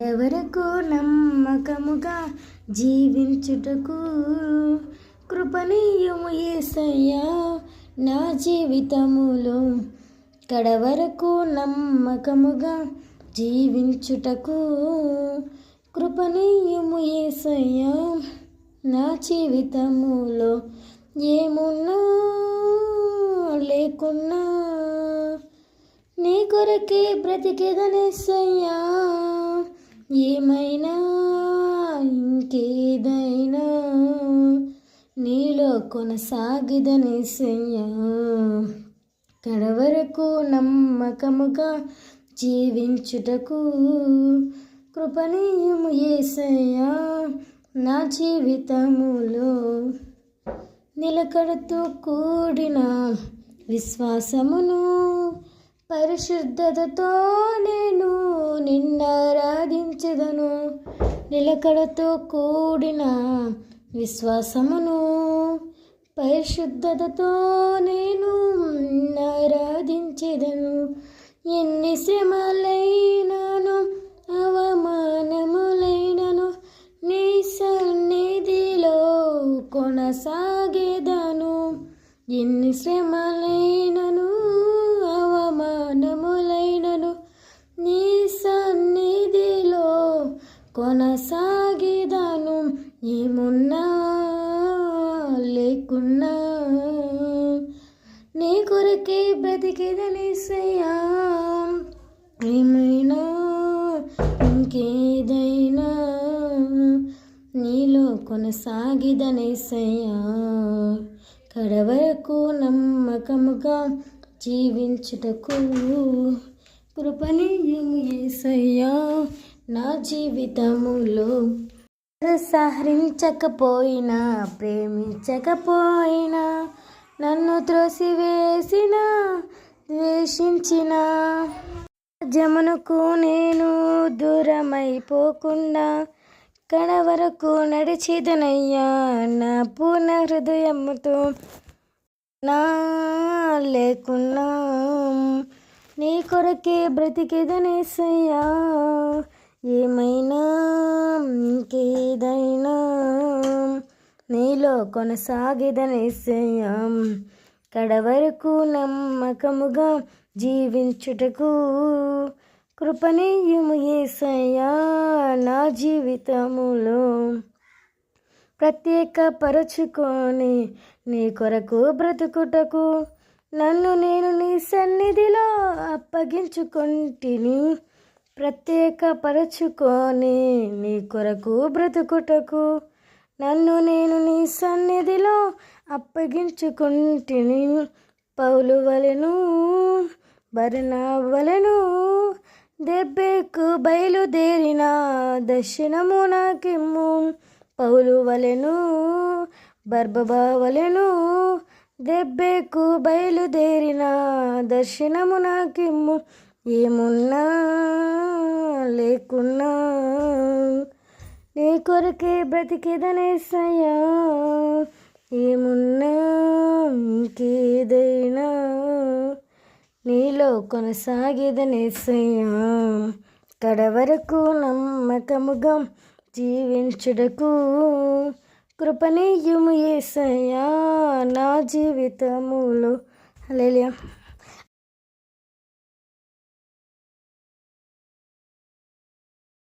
ఎవరకు నమ్మకముగా జీవించుటకు కృపణీయము ఏసయ్యా నా జీవితములో కడవరకు నమ్మకముగా జీవించుటకు కృపణీయము ఏసయ్యా నా జీవితములో ఏమున్నా లేకున్నా నీ కొరకే బ్రతికేదనేసయ్యా. ఏమైనా ఇంకేదైనా నీలో కొనసాగిదని కొనసాగిదనేసయ్యా కడవరకు నమ్మకముగా జీవించుటకు కృపణీయము ఏసయ్యా నా జీవితములో నిలకడతో కూడిన విశ్వాసమును పరిశుద్ధతతో నేను నిన్నారాధించదను నిలకడతో కూడిన విశ్వాసమును. పరిశుద్ధతతో నేను ఆరాధించదను ఎన్ని శ్రమలైనను అవమానములైనను నీ సన్నిధిలో కొనసాగేదను. ఎన్ని శ్రమలైనను కొనసాగేదాను ఏమున్నా లేకున్నా. నీ కొరకే బ్రతికేదనేసయ్యా ఏమైనా ఇంకేదైనా. నీలో కొనసాగిదనేసయ్యా కడవరకు నమ్మకముగా జీవించుటకు కృపణీయము ఏసయ్యా నా జీవితములో సహరించకపోయినా ప్రేమించకపోయినా నన్ను త్రోసివేసిన ద్వేషించిన జమునకు నేను దూరమైపోకుండా ఇక్కడ వరకు నడిచిదనయ్యా నా పూర్ణ హృదయముతో నా లేకున్నా. నీ కొరకే బ్రతికేదనేసయ్యా. ఏమైనా ఇంకేదైనా నీలో కొనసాగేదనేసయ్యా కడవరకు నమ్మకముగా జీవించుటకు కృపణీయము ఏసయ్యా నా జీవితములో. ప్రత్యేక పరచుకొని నీ కొరకు బ్రతుకుటకు నన్ను నేను నీ సన్నిధిలో అప్పగించుకుంటుని. ప్రత్యేకపరచుకొని నీ కొరకు బ్రతుకుటకు నన్ను నేను నీ సన్నిధిలో అప్పగించుకుంటుని. పౌలు వలెను భరణవలను దెబ్బకు బయలుదేరిన దర్శనము నాకిమ్ము. పౌలు వలెను బర్బబావలెను దెబ్బకు బయలుదేరిన దర్శనము నాకిమ్ము. ఏమున్నా లేకున్నా నీ కొరకే బ్రతికేదనేసయ్యా. ఏమున్నా ఇంకేదైనా నీలో కొనసాగేదనేసయ్యా. కడవరకు నమ్మకముగా జీవించుటకు కృపణీయము ఏసయ్యా. నా జీవితములో హల్లెలూయా.